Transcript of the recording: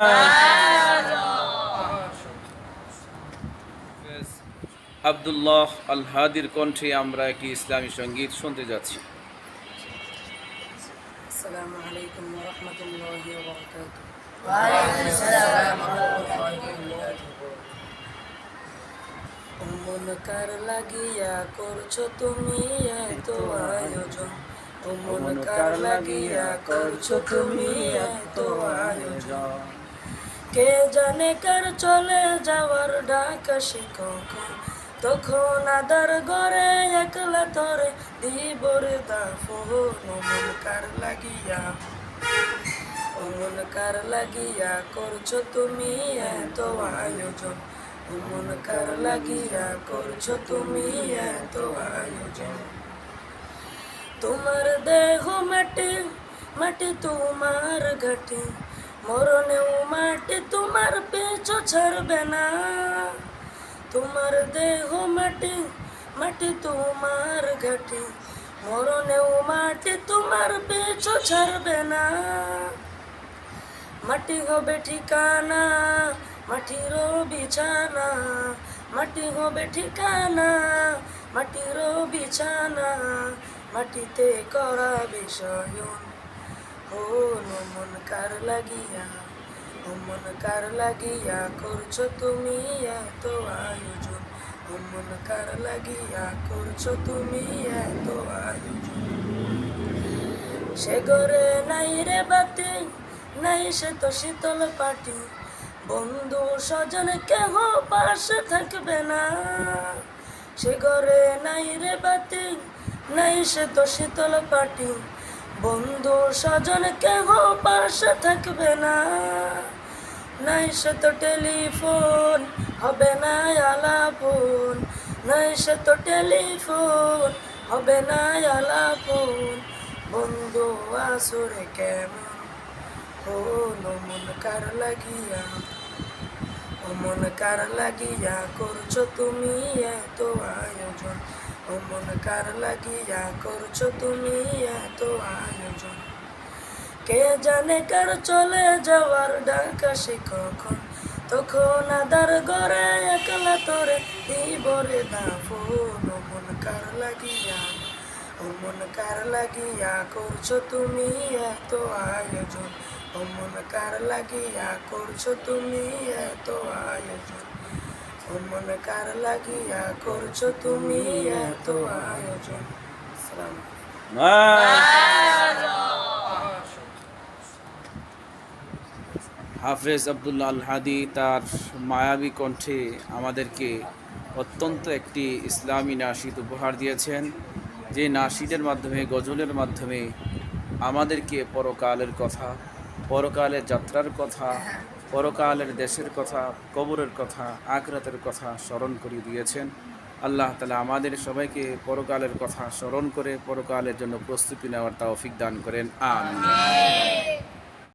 আচ্ছা। আবদুল্লাহ আল হাদির কণ্ঠে আমরা একটি ইসলামী সংগীত শুনতে যাচ্ছি। আসসালামু কার লাগিয়া করছ তুমি এত আয়োজন। কার লাগিয়া করছ তুমি এত আয়োজন। কে জানে কার চলে যাওয়ার ডাক কখন? তখন আদার ঘরে একলা তরে দিবরে দাফন ও মন কার লাগিয়া? ও মন কার লাগিয়া করছ তুমি এত আয়োজন? ও মন কার লাগিয়া করছ তুমি এত আয়োজন? তোমার দেহ মাটি মাটি তোমার ঘাটি। মরণেও মাটি তোমার পেছো ছাড়বে না। তোমার দেহ মাটি মাটি তোমার ঘাটি। মরণেও মাটি তোমার পেছো ছাড়বে না। মাটি হবে ঠিকানা, মাটির বিছানা। মাটি হবে ঠিকানা, মাটির বিছানা। মাটিতে করা বিষয়ন ও মন কার লাগিয়া ও মন কার লাগিয়া করছ তুমি এত আয়োজন? ও মন কার লাগিয়া করছ তুমি এত আয়োজন? সে ঘরে নাই রে বাতি, নাই সে তো শীতল পাটি। বন্ধু স্বজন কেহ পাশে থাকবে না। সে ঘরে নাই রে বাতি, নাই সে তো শীতল পাটি। বন্ধু স্বজন, কেহ পাশে থাকবে না। নাই সে তো টেলিফোন, হবে না আলাপন। নাই সে তো টেলিফোন, হবে না আলাপন। বন্ধু, আসরে কেমন? ও মন কার লাগিয়া ও মন কার লাগিয়া করছ তুমি এত আয়োজন? ও মন কার লাগিয়া করছ তুমি এত আয়োজন? কে জানে কার চলে যাওয়ার ডাকা সে কখন? তখন আদার ঘরে একলা তোরে দিবরে দাফন ও মন কার লাগিয়া ও মন কার লাগিয়া করছ তুমি এত আয়োজন? ও মন কার লাগিয়া করছ তুমি এত আয়োজন? মন কার লাগিয়া তুমি এত আয়োজন? হাফেজ আবদুল্লাহ আল হাদি তার মায়াবী কণ্ঠে আমাদেরকে অত্যন্ত একটি ইসলামী নাসিদ উপহার দিয়েছেন, যে নাসিদের মাধ্যমে, গজলের মাধ্যমে আমাদেরকে পরকালের কথা, পরকালের যাত্রার কথা পরকালের দেশের কথা, কবরের কথা, আখরাতের কথা স্মরণ করিয়ে দিয়েছেন। আল্লাহ তালা আমাদের সবাইকে পরকালের কথা স্মরণ করে পরকালের জন্য প্রস্তুতি নেওয়ার তৌফিক দান করেন। আমিন।